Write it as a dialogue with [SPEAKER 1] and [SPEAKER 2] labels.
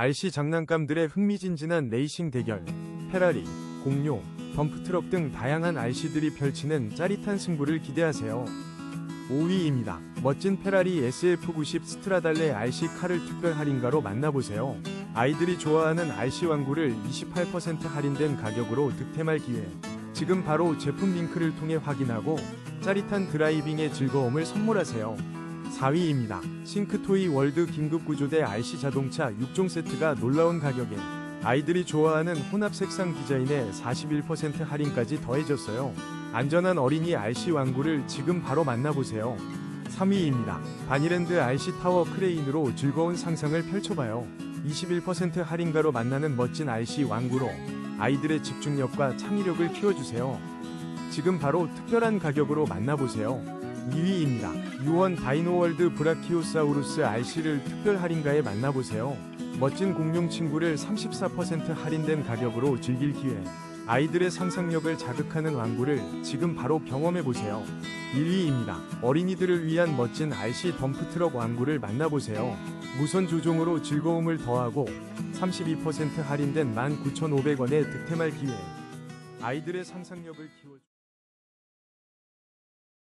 [SPEAKER 1] RC 장난감들의 흥미진진한 레이싱 대결, 페라리, 공룡, 덤프트럭 등 다양한 RC들이 펼치는 짜릿한 승부를 기대하세요. 5위입니다. 멋진 페라리 SF90 스트라달레 RC 카를 특별 할인가로 만나보세요. 아이들이 좋아하는 RC 왕구를 28% 할인된 가격으로 득템할 기회. 지금 바로 제품 링크를 통해 확인하고 짜릿한 드라이빙의 즐거움을 선물하세요. 4위입니다. 싱크토이 월드 긴급 구조대 RC 자동차 6종 세트가 놀라운 가격에 아이들이 좋아하는 혼합 색상 디자인에 41% 할인까지 더해졌어요. 안전한 어린이 RC 왕구를 지금 바로 만나보세요. 3위입니다. 바니랜드 RC 타워 크레인으로 즐거운 상상을 펼쳐봐요. 21% 할인가로 만나는 멋진 RC 왕구로 아이들의 집중력과 창의력을 키워주세요. 지금 바로 특별한 가격으로 만나보세요. 2위입니다. 유원 다이노월드 브라키오사우루스 RC를 특별 할인가에 만나보세요. 멋진 공룡 친구를 34% 할인된 가격으로 즐길 기회. 아이들의 상상력을 자극하는 왕구를 지금 바로 경험해보세요. 1위입니다. 어린이들을 위한 멋진 RC 덤프트럭 왕구를 만나보세요. 무선 조종으로 즐거움을 더하고 32% 할인된 19,500원에 득템할 기회. 아이들의 상상력을 키워주